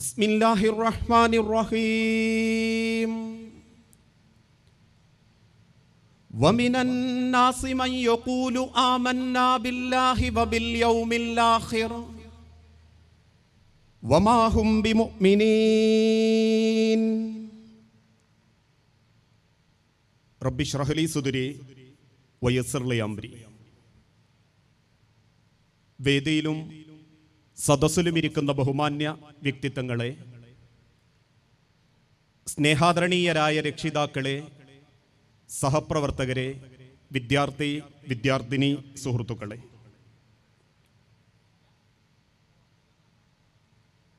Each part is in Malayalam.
بسم الله الرحمن الرحيم ومن الناس من يقول آمنا بالله وباليوم الآخر وما هم بمؤمنين رب اشرح لي صدري ويسر لي أمري വേദിയിലും സദസ്സിലും ഇരിക്കുന്ന ബഹുമാന്യ വ്യക്തിത്വങ്ങളെ സ്നേഹാദരണീയരായ രക്ഷിതാക്കളെ സഹപ്രവർത്തകരെ വിദ്യാർത്ഥി വിദ്യാർത്ഥിനി സുഹൃത്തുക്കളെ.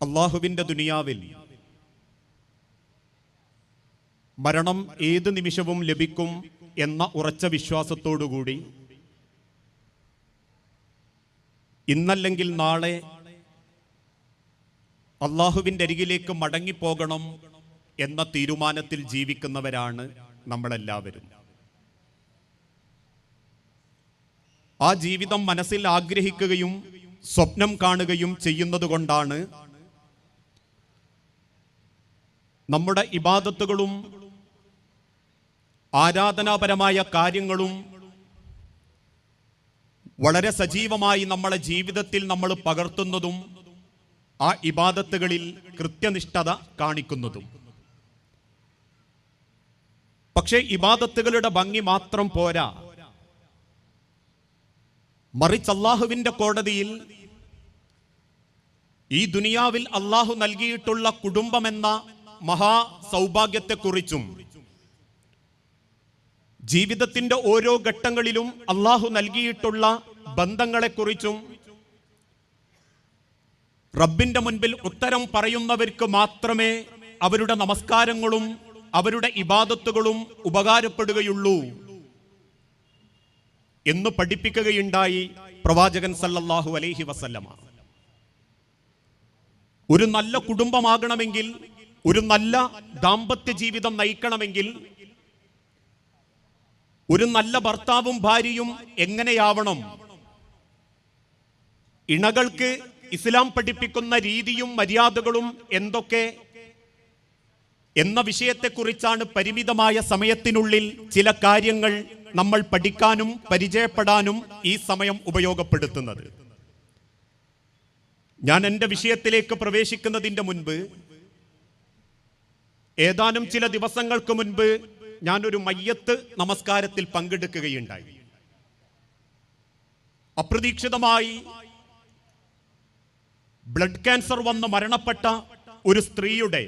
അള്ളാഹുവിന്റെ ദുനിയാവിൽ മരണം ഏത് നിമിഷവും ലഭിക്കും എന്ന ഉറച്ച വിശ്വാസത്തോടുകൂടി ഇന്നല്ലെങ്കിൽ നാളെ അള്ളാഹുവിന്റെ അരികിലേക്ക് മടങ്ങിപ്പോകണം എന്ന തീരുമാനത്തിൽ ജീവിക്കുന്നവരാണ് നമ്മളെല്ലാവരും. ആ ജീവിതം മനസ്സിൽ ആഗ്രഹിക്കുകയും സ്വപ്നം കാണുകയും ചെയ്യുന്നത് കൊണ്ടാണ് നമ്മുടെ ഇബാദത്തുകളും ആരാധനാപരമായ കാര്യങ്ങളും വളരെ സജീവമായി നമ്മളെ ജീവിതത്തിൽ നമ്മൾ പകർത്തുന്നതും ആ ഇബാദത്തുകളിൽ കൃത്യനിഷ്ഠത കാണിക്കുന്നതും. പക്ഷേ ഇബാദത്തുകളുടെ ഭംഗി മാത്രം പോരാ. മറിച്ച് അള്ളാഹുവിന്റെ കോടതിയിൽ ഈ ദുനിയാവിൽ അള്ളാഹു നൽകിയിട്ടുള്ള കുടുംബമെന്ന മഹാ സൗഭാഗ്യത്തെക്കുറിച്ചും ജീവിതത്തിന്റെ ഓരോ ഘട്ടങ്ങളിലും അള്ളാഹു നൽകിയിട്ടുള്ള ബന്ധങ്ങളെക്കുറിച്ചും റബ്ബിന്റെ മുൻപിൽ ഉത്തരം പറയുന്നവർക്ക് മാത്രമേ അവരുടെ നമസ്കാരങ്ങളും അവരുടെ ഇബാദത്തുകളും ഉപകാരപ്പെടുകയുള്ളൂ. എന്ന് പഠിപ്പിക്കുകയുണ്ടായി പ്രവാചകൻ സല്ലല്ലാഹു അലൈഹി വസല്ലമ. ഒരു നല്ല കുടുംബമാകണമെങ്കിൽ ഒരു നല്ല ദാമ്പത്യ ജീവിതം നയിക്കണമെങ്കിൽ ഒരു നല്ല ഭർത്താവും ഭാര്യയും എങ്ങനെയാവണം? ഇണകൾക്ക് ഇസ്ലാം പഠിപ്പിക്കുന്ന രീതിയും മര്യാദകളും എന്തൊക്കെ? എന്ന വിഷയത്തെക്കുറിച്ചാണ് പരിമിതമായ സമയത്തിനുള്ളിൽ ചില കാര്യങ്ങൾ നമ്മൾ പഠിക്കാനും പരിചയപ്പെടാനും ഈ സമയം ഉപയോഗപ്പെടുത്തുന്നത്. ഞാൻ എന്റെ വിഷയത്തിലേക്ക് പ്രവേശിക്കുന്നതിന്റെ മുൻപ് ഏതാനും ചില ദിവസങ്ങൾക്ക് മുൻപ് ഞാനൊരു മയ്യത്ത് നമസ്കാരത്തിൽ പങ്കെടുക്കുകയുണ്ടായി. അപ്രതീക്ഷിതമായി ബ്ലഡ് ക്യാൻസർ വന്ന് മരണപ്പെട്ട ഒരു സ്ത്രീയുടെ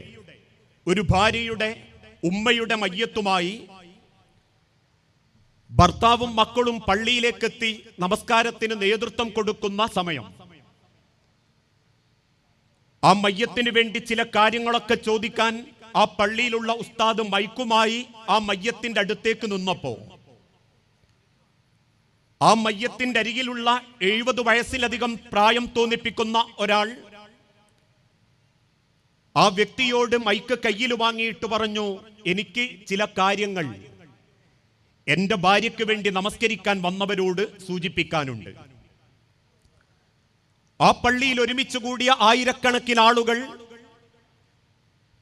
ഒരു ഭാര്യയുടെ ഉമ്മയുടെ മയ്യത്തുമായി ഭർത്താവും മക്കളും പള്ളിയിലേക്കെത്തി നമസ്കാരത്തിന് നേതൃത്വം കൊടുക്കുന്ന സമയം. ആ മയ്യത്തിന് വേണ്ടി ചില കാര്യങ്ങളൊക്കെ ചോദിക്കാൻ ആ പള്ളിയിലുള്ള ഉസ്താദ് മൈക്കുമായി ആ മയ്യത്തിന്റെ അടുത്തേക്ക് നിന്നപ്പോ ആ മയ്യത്തിന്റെ അരികിലുള്ള എഴുപത് വയസ്സിലധികം പ്രായം തോന്നിപ്പിക്കുന്ന ഒരാൾ ആ വ്യക്തിയോട് മൈക്ക് കയ്യിൽ വാങ്ങിയിട്ട് പറഞ്ഞു എനിക്ക് ചില കാര്യങ്ങൾ എന്റെ ഭാര്യയ്ക്ക് വേണ്ടി നമസ്കരിക്കാൻ വന്നവരോട് സൂചിപ്പിക്കാനുണ്ട്. ആ പള്ളിയിൽ ഒരുമിച്ച് കൂടിയ ആയിരക്കണക്കിന് ആളുകൾ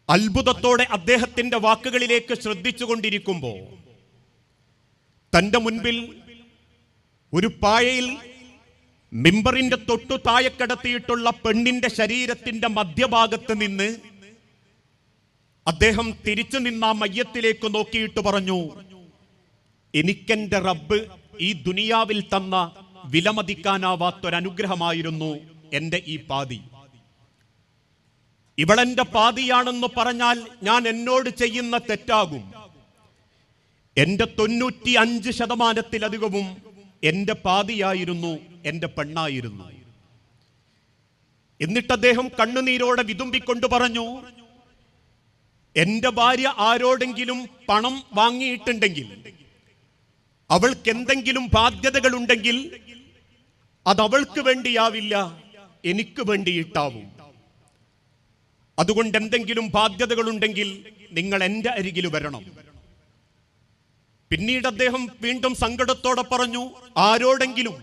അത്ഭുതത്തോടെ അദ്ദേഹത്തിന്റെ വാക്കുകളിലേക്ക് ശ്രദ്ധിച്ചുകൊണ്ടിരിക്കുമ്പോൾ തന്റെ മുൻപിൽ ഒരു പായയിൽ മിമ്പറിന്റെ തൊട്ടു താഴെ കിടത്തിയിട്ടുള്ള പെണ്ണിന്റെ ശരീരത്തിന്റെ മധ്യഭാഗത്ത് നിന്ന് അദ്ദേഹം തിരിച്ചു നിന്ന മയ്യത്തിലേക്ക് നോക്കിയിട്ട് പറഞ്ഞു എനിക്കെന്റെ റബ്ബ് ഈ ദുനിയാവിൽ തന്ന വിലമതിക്കാനാവാത്തൊരനുഗ്രഹമായിരുന്നു എന്റെ ഈ പാതി. ഇവളെന്റെ പാതിയാണെന്ന് പറഞ്ഞാൽ ഞാൻ എന്നോട് ചെയ്യുന്ന തെറ്റാകും. എന്റെ തൊണ്ണൂറ്റി അഞ്ച് ശതമാനത്തിലധികവും എന്റെ പാതിയായിരുന്നു എന്റെ പെണ്ണായിരുന്നു. എന്നിട്ട് അദ്ദേഹം കണ്ണുനീരോടെ വിതുമ്പിക്കൊണ്ട് പറഞ്ഞു എന്റെ ഭാര്യ ആരോടെങ്കിലും പണം വാങ്ങിയിട്ടുണ്ടെങ്കിൽ അവൾക്ക് എന്തെങ്കിലും ബാധ്യതകളുണ്ടെങ്കിൽ അത് അവൾക്ക് വേണ്ടിയാവില്ല എനിക്ക് വേണ്ടിയിട്ടാവും. അതുകൊണ്ട് എന്തെങ്കിലും ബാധ്യതകളുണ്ടെങ്കിൽ നിങ്ങൾ എന്റെ അരികിൽ വരണം. പിന്നീട് അദ്ദേഹം വീണ്ടും സങ്കടത്തോടെ പറഞ്ഞു ആരോടെങ്കിലും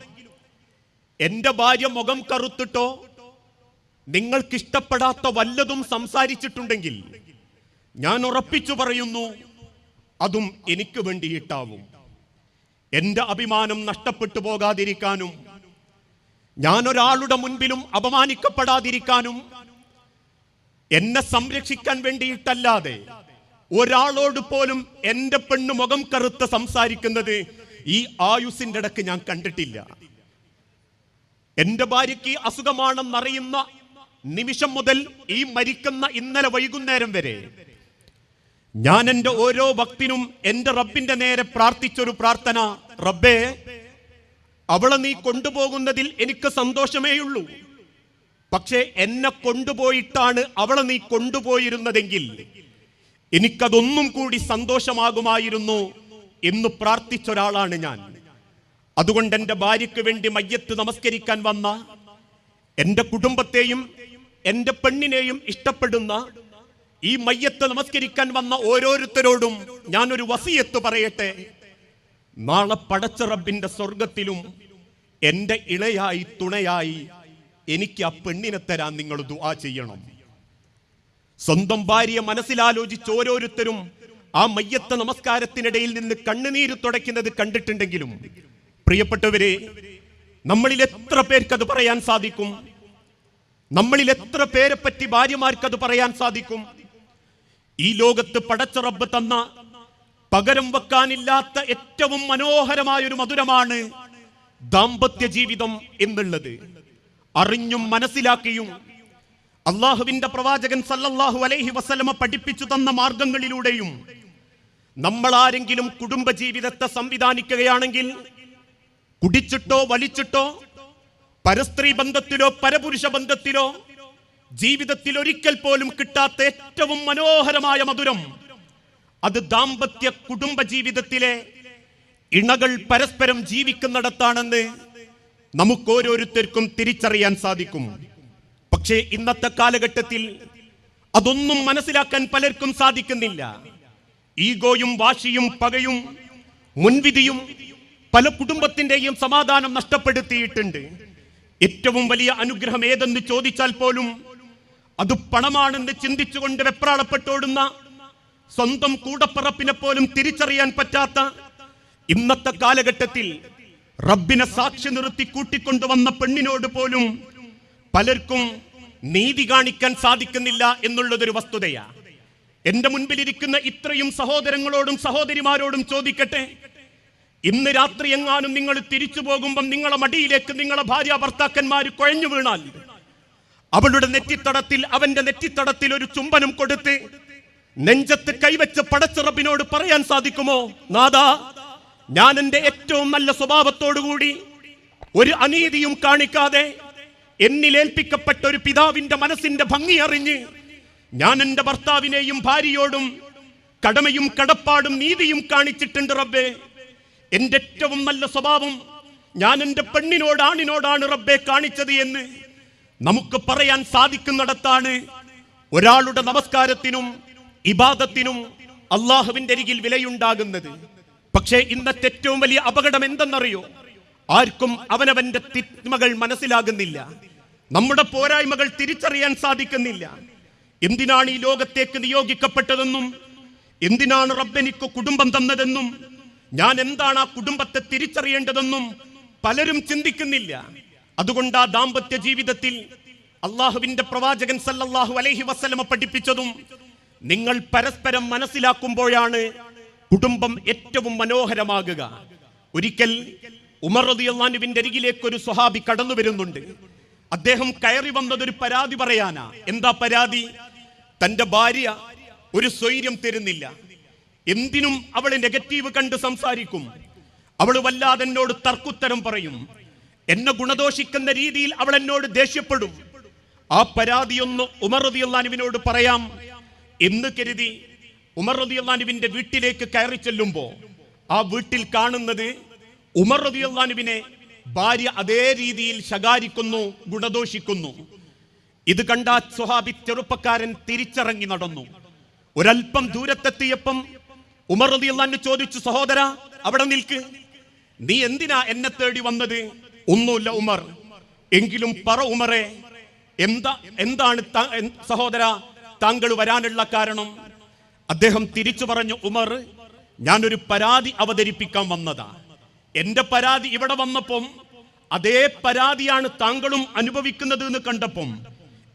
എന്റെ ഭാര്യ മുഖം കറുത്തിട്ടോ നിങ്ങൾക്കിഷ്ടപ്പെടാത്ത വല്ലതും സംസാരിച്ചിട്ടുണ്ടെങ്കിൽ ഞാൻ ഉറപ്പിച്ചു പറയുന്നു അതും എനിക്ക് വേണ്ടിയിട്ടാവും. എന്റെ അഭിമാനം നഷ്ടപ്പെട്ടു പോകാതിരിക്കാനും ഞാൻ ഒരാളുടെ മുൻപിലും അപമാനിക്കപ്പെടാതിരിക്കാനും എന്നെ സംരക്ഷിക്കാൻ വേണ്ടിയിട്ടല്ലാതെ ഒരാളോട് പോലും എന്റെ പെണ്ണ് മുഖം കറുത്ത് സംസാരിക്കുന്നത് ഈ ആയുസിന്റെ ഇടയ്ക്ക് ഞാൻ കണ്ടിട്ടില്ല. എന്റെ ഭാര്യയ്ക്ക് അസുഖമാണെന്നറിയുന്ന നിമിഷം മുതൽ ഈ മരിക്കുന്ന ഇന്നലെ വൈകുന്നേരം വരെ ഞാൻ എന്റെ ഓരോ ഭക്തിനും എന്റെ റബ്ബിന്റെ നേരെ പ്രാർത്ഥിച്ചൊരു പ്രാർത്ഥന റബ്ബേ അവളെ നീ കൊണ്ടുപോകുന്നതിൽ എനിക്ക് സന്തോഷമേയുള്ളൂ. പക്ഷേ എന്നെ കൊണ്ടുപോയിട്ടാണ് അവളെ നീ കൊണ്ടുപോയിരുന്നതെങ്കിൽ എനിക്കതൊന്നും കൂടി സന്തോഷമാകുമായിരുന്നു എന്ന് പ്രാർത്ഥിച്ച ഒരാളാണ് ഞാൻ. അതുകൊണ്ട് എന്റെ ഭാര്യയ്ക്ക് വേണ്ടി മയ്യത്ത് നമസ്കരിക്കാൻ വന്ന എന്റെ കുടുംബത്തെയും എന്റെ പെണ്ണിനെയും ഇഷ്ടപ്പെടുന്ന ഈ മയ്യത്ത് നമസ്കരിക്കാൻ വന്ന ഓരോരുത്തരോടും ഞാനൊരു വസിയത്ത് പറയട്ടെ. നാളെ പടച്ച റബ്ബിന്റെ സ്വർഗത്തിലും എന്റെ ഇളയായി തുണയായി എനിക്ക് ആ പെണ്ണിനെ തരാൻ നിങ്ങൾ ദുആ ചെയ്യണം. സ്വന്തം ഭാര്യ മനസ്സിലാലോചിച്ച് ഓരോരുത്തരും ആ മയ്യത്ത നമസ്കാരത്തിനിടയിൽ നിന്ന് കണ്ണുനീര് തുടയ്ക്കുന്നത് കണ്ടിട്ടുണ്ടെങ്കിലും പ്രിയപ്പെട്ടവരെ നമ്മളിൽ എത്ര പേർക്ക് അത് പറയാൻ സാധിക്കും? നമ്മളിൽ എത്ര പേരെ പറ്റി ഭാര്യമാർക്ക് അത് പറയാൻ സാധിക്കും? ഈ ലോകത്ത് പടച്ച റബ്ബ് തന്ന പകരം വെക്കാനില്ലാത്ത ഏറ്റവും മനോഹരമായ ഒരു മധുരമാണ് ദാമ്പത്യ ജീവിതം എന്നുള്ളത്. അറിഞ്ഞും മനസ്സിലാക്കിയും അള്ളാഹുവിന്റെ പ്രവാചകൻ സല്ലല്ലാഹു അലൈഹി വസല്ലമ പഠിപ്പിച്ചു തന്ന മാർഗങ്ങളിലൂടെയും നമ്മൾ ആരെങ്കിലും കുടുംബജീവിതത്തെ സംവിധാനിക്കുകയാണെങ്കിൽ കുടിച്ചിട്ടോ വലിച്ചിട്ടോ പരസ്ത്രീ ബന്ധത്തിലോ പരപുരുഷ ബന്ധത്തിലോ ജീവിതത്തിൽ ഒരിക്കൽ പോലും കിട്ടാത്ത ഏറ്റവും മനോഹരമായ മധുരം അത് ദാമ്പത്യ കുടുംബ ജീവിതത്തിലെ ഇണകൾ പരസ്പരം ജീവിക്കുന്നിടത്താണെന്ന് നമുക്ക് ഓരോരുത്തർക്കും തിരിച്ചറിയാൻ സാധിക്കും. പക്ഷേ ഇന്നത്തെ കാലഘട്ടത്തിൽ അതൊന്നും മനസ്സിലാക്കാൻ പലർക്കും സാധിക്കുന്നില്ല. ഈഗോയും വാശിയും പകയും മുൻവിധിയും പല കുടുംബത്തിന്റെയും സമാധാനം നഷ്ടപ്പെടുത്തിയിട്ടുണ്ട്. ഏറ്റവും വലിയ അനുഗ്രഹം ഏതെന്ന് ചോദിച്ചാൽ പോലും അത് പണമാണെന്ന് ചിന്തിച്ചുകൊണ്ട് വെപ്രാളപ്പെട്ടോടുന്ന സ്വന്തം കൂടപ്പറപ്പിനെ പോലും തിരിച്ചറിയാൻ പറ്റാത്ത ഇന്നത്തെ കാലഘട്ടത്തിൽ റബ്ബിനെ സാക്ഷി നിർത്തി കൂട്ടിക്കൊണ്ടുവന്ന പെണ്ണിനോട് പോലും പലർക്കും നീതി കാണിക്കാൻ സാധിക്കുന്നില്ല എന്നുള്ളതൊരു വസ്തുതയാ. എന്റെ മുൻപിലിരിക്കുന്ന ഇത്രയും സഹോദരങ്ങളോടും സഹോദരിമാരോടും ചോദിക്കട്ടെ? ഇന്ന് രാത്രി എങ്ങാനും നിങ്ങൾ തിരിച്ചു പോകുമ്പം നിങ്ങളെ മടിയിലേക്ക് നിങ്ങളെ ഭാര്യ ഭർത്താക്കന്മാർ കുഴഞ്ഞു വീണാൽ അവളുടെ നെറ്റിത്തടത്തിൽ അവന്റെ നെറ്റിത്തടത്തിൽ ഒരു ചുംബനം കൊടുത്ത് നെഞ്ചത്ത് കൈവച്ച് പടച്ചിറപ്പിനോട് പറയാൻ സാധിക്കുമോ? നാദാ ഞാൻ എന്റെ ഏറ്റവും നല്ല സ്വഭാവത്തോടുകൂടി ഒരു അനീതിയും കാണിക്കാതെ എന്നിലേൽപ്പിക്കപ്പെട്ട ഒരു പിതാവിന്റെ മനസ്സിന്റെ ഭംഗി അറിഞ്ഞ് ഞാൻ എന്റെ ഭർത്താവിനെയും ഭാര്യയോടും കടമയും കടപ്പാടും നീതിയും കാണിച്ചിട്ടുണ്ട് റബ്ബേ. എന്റെ ഏറ്റവും നല്ല സ്വഭാവം ഞാൻ എന്റെ പെണ്ണിനോട് ആണിനോടാണ് റബ്ബെ കാണിച്ചത് എന്ന് നമുക്ക് പറയാൻ സാധിക്കുന്നിടത്താണ് ഒരാളുടെ നമസ്കാരത്തിനും ഇബാദത്തിനും അള്ളാഹുവിന്റെ അരികിൽ വിലയുണ്ടാകുന്നത്. പക്ഷേ ഇന്നത്തെ ഏറ്റവും വലിയ അപകടം എന്തെന്നറിയോ? ആർക്കും അവനവന്റെ തിന്മകൾ മനസ്സിലാകുന്നില്ല. നമ്മുടെ പോരായ്മകൾ തിരിച്ചറിയാൻ സാധിക്കുന്നില്ല. എന്തിനാണ് ഈ ലോകത്തേക്ക് നിയോഗിക്കപ്പെട്ടതെന്നും എന്തിനാണ് റബ്ബെനിക്ക് കുടുംബം തന്നതെന്നും ഞാൻ എന്താണ് ആ കുടുംബത്തെ തിരിച്ചറിയേണ്ടതെന്നും പലരും ചിന്തിക്കുന്നില്ല. അതുകൊണ്ട് ആ ദാമ്പത്യ ജീവിതത്തിൽ അള്ളാഹുവിന്റെ പ്രവാചകൻ സല്ലല്ലാഹു അലൈഹി വസ്ലമ പഠിപ്പിച്ചതും നിങ്ങൾ പരസ്പരം മനസ്സിലാക്കുമ്പോഴാണ് കുടുംബം ഏറ്റവും മനോഹരമാകുക. ഒരിക്കൽ ഉമർ റളിയല്ലാഹുവിന്റെ അരികിലേക്ക് ഒരു സ്വഹാബി കടന്നു വരുന്നുണ്ട്. അദ്ദേഹം കയറി വന്നത് ഒരു പരാതി പറയാനാ. എന്താ പരാതി? തന്റെ ഭാര്യ ഒരു സ്വൈര്യം തരുന്നില്ല. എന്തിനും അവൾ നെഗറ്റീവ് കണ്ട് സംസാരിക്കും. അവൾ വല്ലാതെ എന്നോട് തർക്കുത്തരം പറയും. എന്നെ ഗുണദോഷിക്കുന്ന രീതിയിൽ അവൾ എന്നോട് ദേഷ്യപ്പെടും. ആ പരാതിയൊന്ന് ഉമർ റതിയുള്ളാനുവിനോട് പറയാം. എന്ന് കരുതി ഉമർ റതിയുള്ളാനുവിന്റെ വീട്ടിലേക്ക് കയറി ചെല്ലുമ്പോ ആ വീട്ടിൽ കാണുന്നത് ഉമർ റളിയല്ലാഹുവിനെ ഭാര്യ അതേ രീതിയിൽ ശകാരിക്കുന്നു ഗുണദോഷിക്കുന്നു. ഇത് കണ്ട സ്വഹാബി ചെറുപ്പക്കാരൻ തിരിച്ചിറങ്ങി നടന്നു. ഒരൽപ്പം ദൂരത്തെത്തിയപ്പം ഉമർ റളിയല്ലാഹു ചോദിച്ചു സഹോദര അവിടെ നിൽക്ക്. നീ എന്തിനാ എന്നെ തേടി വന്നത്? ഒന്നുമില്ല ഉമർ. എങ്കിലും പറ ഉമറെ എന്താ എന്താണ് സഹോദര താങ്കൾ വരാനുള്ള കാരണം? അദ്ദേഹം തിരിച്ചു പറഞ്ഞു ഉമർ ഞാനൊരു പരാതി അവതരിപ്പിക്കാൻ വന്നതാ. എന്റെ പരാതി ഇവിടെ വന്നപ്പം അതേ പരാതിയാണ് താങ്കളും അനുഭവിക്കുന്നത് എന്ന് കണ്ടപ്പം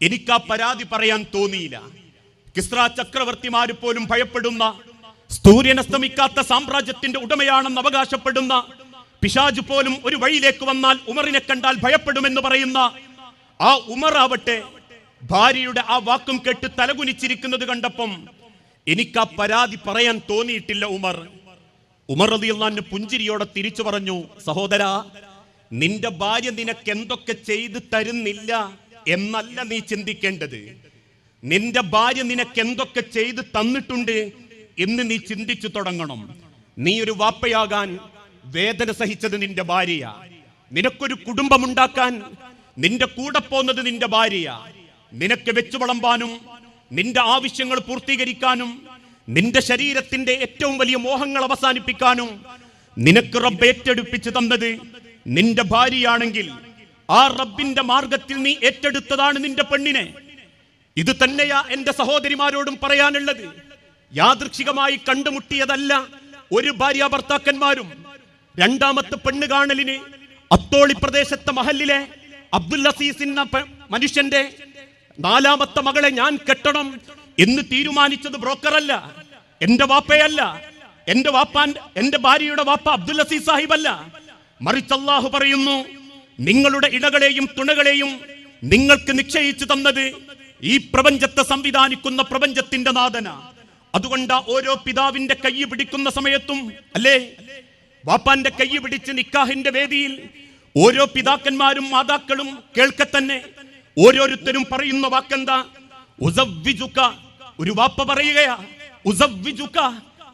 എനിക്ക് ആ പരാതി പറയാൻ തോന്നിയില്ല. കിസ്ര ചക്രവർത്തിമാര് പോലും ഭയപ്പെടുന്ന സൂര്യൻ അസ്തമിക്കാത്ത സാമ്രാജ്യത്തിന്റെ ഉടമയാണെന്ന് അവകാശപ്പെടുന്ന പിശാജ് പോലും ഒരു വഴിയിലേക്ക് വന്നാൽ ഉമറിനെ കണ്ടാൽ ഭയപ്പെടുമെന്ന് പറയുന്ന ആ ഉമർ ആവട്ടെ ഭാര്യയുടെ ആ വാക്കും കേട്ട് തലകുനിച്ചിരിക്കുന്നത് കണ്ടപ്പം എനിക്ക് ആ പരാതി പറയാൻ തോന്നിയിട്ടില്ല ഉമർ. ഉമർ റളിയല്ലാഹു പുഞ്ചിരിയോടെ തിരിച്ചു പറഞ്ഞു സഹോദര നിന്റെ ഭാര്യ നിനക്ക് എന്തൊക്കെ ചെയ്തു തരുന്നില്ല എന്നല്ല നീ ചിന്തിക്കേണ്ടത്. നിന്റെ ഭാര്യ നിനക്ക് എന്തൊക്കെ ചെയ്തു തന്നിട്ടുണ്ട് എന്ന് നീ ചിന്തിച്ചു തുടങ്ങണം. നീ ഒരു വാപ്പയാകാൻ വേദന സഹിച്ചത് നിന്റെ ഭാര്യ നിനക്കൊരു കുടുംബമുണ്ടാക്കാൻ നിന്റെ കൂടെ പോന്നത് നിന്റെ ഭാര്യ നിനക്ക് വെച്ചു വളമ്പാനും നിന്റെ ആവശ്യങ്ങൾ പൂർത്തീകരിക്കാനും നിന്റെ ശരീരത്തിന്റെ ഏറ്റവും വലിയ മോഹങ്ങൾ അവസാനിപ്പിക്കാനും നിനക്ക് റബ്ബ് ഏറ്റെടുപ്പിച്ചു തന്നത് നിന്റെ ഭാര്യയാണെങ്കിൽ ആ റബ്ബിന്റെ മാർഗത്തിൽ നീ ഏറ്റെടുത്തതാണ് നിന്റെ പെണ്ണിനെ. ഇത് തന്നെയാ എന്റെ സഹോദരിമാരോടും പറയാനുള്ളത്. യാദൃക്ഷികമായി കണ്ടുമുട്ടിയതല്ല ഒരു ഭാര്യ ഭർത്താക്കന്മാരും രണ്ടാമത്തെ പെണ്ണ് കാണലിന് അത്തോളി പ്രദേശത്തെ മഹലിലെ അബ്ദുൽ അസീസ് എന്ന മനുഷ്യന്റെ നാലാമത്തെ മകളെ ഞാൻ കെട്ടണം എന്ന് തീരുമാനിച്ചത് ബ്രോക്കറല്ല എന്റെ വാപ്പയല്ല എന്റെ വാപ്പാൻ എന്റെ ഭാര്യയുടെ വാപ്പ അബ്ദുൽ അസീസ് സാഹിബല്ല. മറിച്ച് അല്ലാഹു പറയുന്നു നിങ്ങളുടെ ഇടകളെയും തുണകളെയും നിങ്ങൾക്ക് നിശ്ചയിച്ചു തന്നത് ഈ പ്രപഞ്ചത്തെ സംവിധാനിക്കുന്ന പ്രപഞ്ചത്തിന്റെ നാഥന. അതുകൊണ്ട് ഓരോ പിതാവിന്റെ കൈ പിടിക്കുന്ന സമയത്തും അല്ലേ? വാപ്പാന്റെ കൈ പിടിച്ച് നിക്കാഹിന്റെ വേദിയിൽ ഓരോ പിതാക്കന്മാരും മാതാക്കളും കേൾക്കെ തന്നെ ഓരോരുത്തരും പറയുന്ന വാക്കെന്താ? ഒരു വാപ്പ പറയുകയാ ഉസവ്വിജുക്ക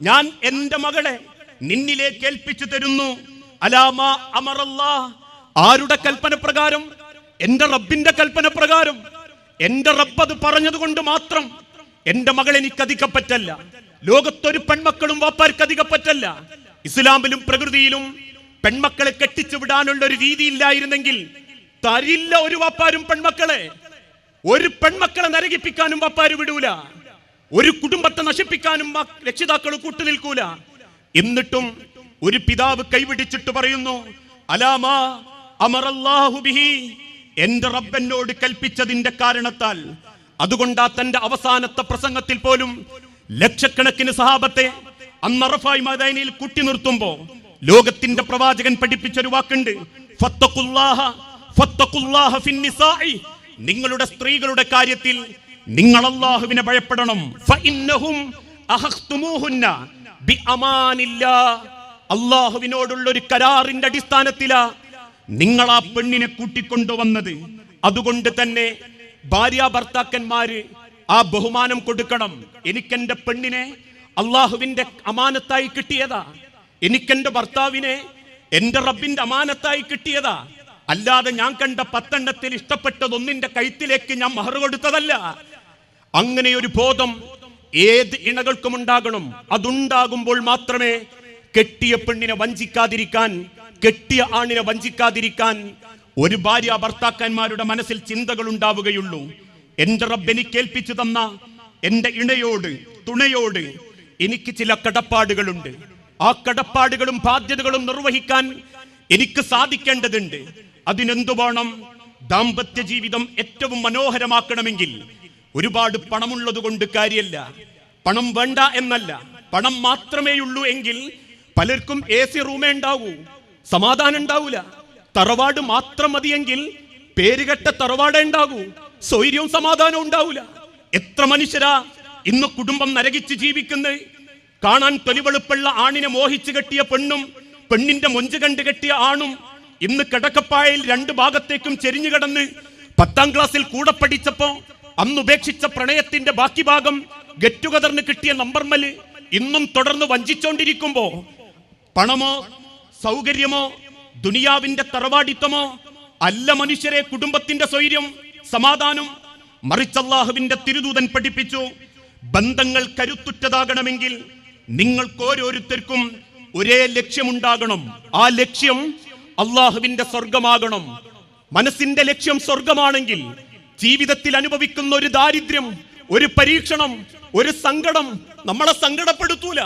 ഞാൻ എന്റെ മകളെ നിന്നിലേക്ക് ഏൽപ്പിച്ചു തരുന്നു. അലാമ അമറല്ലാ. ആരുടെ കൽപ്പന പ്രകാരം? എന്റെ റബ്ബിന്റെ കൽപ്പന പ്രകാരം. എന്റെ റബ്ബ് പറഞ്ഞതുകൊണ്ട് മാത്രം എന്റെ മകൾ എനിക്ക് അധികപ്പറ്റല്ല ലോകത്തൊരു പെൺമക്കളും വാപ്പാർക്ക് അധികപ്പറ്റല്ല ഇസ്ലാമിലും പ്രകൃതിയിലും പെൺമക്കളെ കെട്ടിച്ചു വിടാനുള്ള ഒരു രീതി ഇല്ലായിരുന്നെങ്കിൽ തരില്ല ഒരു വാപ്പാരും പെൺമക്കളെ. ഒരു പെൺമക്കളെ നരകിപ്പിക്കാനും വാപ്പാര് വിടൂല. ഒരു കുടുംബത്തെ നശിപ്പിക്കാനും രക്ഷിതാക്കൾ കൂട്ടുനിൽക്കൂല എന്നിട്ടും ഒരു പിതാവ് കൈവിടിച്ചിട്ട് പറയുന്നു അലാമാ അമറല്ലാഹു ബിഹി എന്റെ റബ്ബനോട് കൽപ്പിച്ചതിന്റെ കാരണത്താൽ അതുകൊണ്ടാ തന്റെ അവസാനത്തെ പ്രസംഗത്തിൽ പോലും ലക്ഷക്കണക്കിന് സഹാബത്തെ അന്നറഫായി മദൈനയിൽ കുട്ടി നിർത്തുമ്പോ ലോകത്തിന്റെ പ്രവാചകൻ പഠിപ്പിച്ച ഒരു വാക്കുണ്ട് ഫത്തഖുല്ലാഹ ഫത്തഖുല്ലാഹ ഫിന്നിസാഇ. നിങ്ങളുടെ സ്ത്രീകളുടെ കാര്യത്തിൽ നിങ്ങൾ അള്ളാഹുവിനെ ഭയപ്പെടണം. അള്ളാഹുവിനോടുള്ള ഒരു കരാറിന്റെ അടിസ്ഥാനത്തിലാ നിങ്ങൾ ആ പെണ്ണിനെ കൂട്ടിക്കൊണ്ടുവന്നത്. അതുകൊണ്ട് തന്നെ ഭാര്യ ഭർത്താക്കന്മാര് ആ ബഹുമാനം കൊടുക്കണം. എനിക്കെന്റെ പെണ്ണിനെ അള്ളാഹുവിന്റെ അമാനത്തായി കിട്ടിയതാ. എനിക്കെന്റെ ഭർത്താവിനെ എന്റെ റബ്ബിന്റെ അമാനത്തായി കിട്ടിയതാ. അല്ലാതെ ഞാൻ കണ്ട പത്തെണ്ണത്തിൽ ഇഷ്ടപ്പെട്ടതൊന്നിന്റെ കഴുത്തിലേക്ക് ഞാൻ മഹർ കൊടുത്തതല്ല. അങ്ങനെ ഒരു ബോധം ഏത് ഇണകൾക്കും ഉണ്ടാകണം. അതുണ്ടാകുമ്പോൾ മാത്രമേ കെട്ടിയ പെണ്ണിനെ വഞ്ചിക്കാതിരിക്കാൻ കെട്ടിയ ആണിനെ വഞ്ചിക്കാതിരിക്കാൻ ഒരു ഭാര്യ ഭർത്താക്കന്മാരുടെ മനസ്സിൽ ചിന്തകൾ ഉണ്ടാവുകയുള്ളൂ. എന്റെ റബ്ബ് എനിക്ക് ഏൽപ്പിച്ചു തന്ന എന്റെ ഇണയോട് തുണയോട് എനിക്ക് ചില കടപ്പാടുകളുണ്ട്. ആ കടപ്പാടുകളും ബാധ്യതകളും നിർവഹിക്കാൻ എനിക്ക് സാധിക്കേണ്ടതുണ്ട്. അതിനെന്തു വേണം? ദാമ്പത്യ ജീവിതം ഏറ്റവും മനോഹരമാക്കണമെങ്കിൽ ഒരുപാട് പണമുള്ളത് കൊണ്ട് കാര്യമല്ല പണം വേണ്ട എന്നല്ല. പണം മാത്രമേ ഉള്ളൂ എങ്കിൽ പലർക്കും എ സി റൂമേ ഉണ്ടാവൂ. സമാധാനം ഉണ്ടാവൂല. തറവാട് മാത്രം മതിയെങ്കിൽ പേരുകെട്ട തറവാടേ ഉണ്ടാകൂ. സ്വൈര്യവും സമാധാനവും ഉണ്ടാവൂല. എത്ര മനുഷ്യരാ ഇന്ന് കുടുംബം നരകിച്ച് ജീവിക്കുന്നത് കാണാൻ തൊലിവെളുപ്പുള്ള ആണിനെ മോഹിച്ചു കെട്ടിയ പെണ്ണും പെണ്ണിന്റെ മൊഞ്ച് കണ്ട് കെട്ടിയ ആണും ഇന്ന് കിടക്കപ്പായയിൽ രണ്ട് ഭാഗത്തേക്കും ചെരിഞ്ഞു കിടന്ന് പത്താം ക്ലാസ്സിൽ കൂടെ പഠിച്ചപ്പോ അന്ന് ഉപേക്ഷിച്ച പ്രണയത്തിന്റെ ബാക്കി ഭാഗം ഗെറ്റ് ടുഗദറിന് കിട്ടിയ നമ്പർമൽ ഇന്നും തുടർന്ന് വഞ്ചിച്ചോണ്ടിരിക്കുമ്പോ പണമോ സൗകര്യമോ ദുനിയാവിന്റെ തറവാടിത്തമോ അല്ല മനുഷ്യരെ കുടുംബത്തിന്റെ സ്വൈര്യം സമാധാനം മറിച്ചല്ലാഹുവിന്റെ തിരുദൂതൻ പഠിപ്പിച്ചു. ബന്ധങ്ങൾ കരുത്തുറ്റതാകണമെങ്കിൽ നിങ്ങൾക്ക് ഓരോരുത്തർക്കും ഒരേ ലക്ഷ്യമുണ്ടാകണം. ആ ലക്ഷ്യം അള്ളാഹുവിന്റെ സ്വർഗമാകണം മനസ്സിന്റെ ലക്ഷ്യം സ്വർഗമാണെങ്കിൽ ജീവിതത്തിൽ അനുഭവിക്കുന്ന ഒരു ദാരിദ്ര്യം ഒരു പരീക്ഷണം ഒരു സങ്കടം നമ്മളെ സങ്കടപ്പെടുത്തൂല.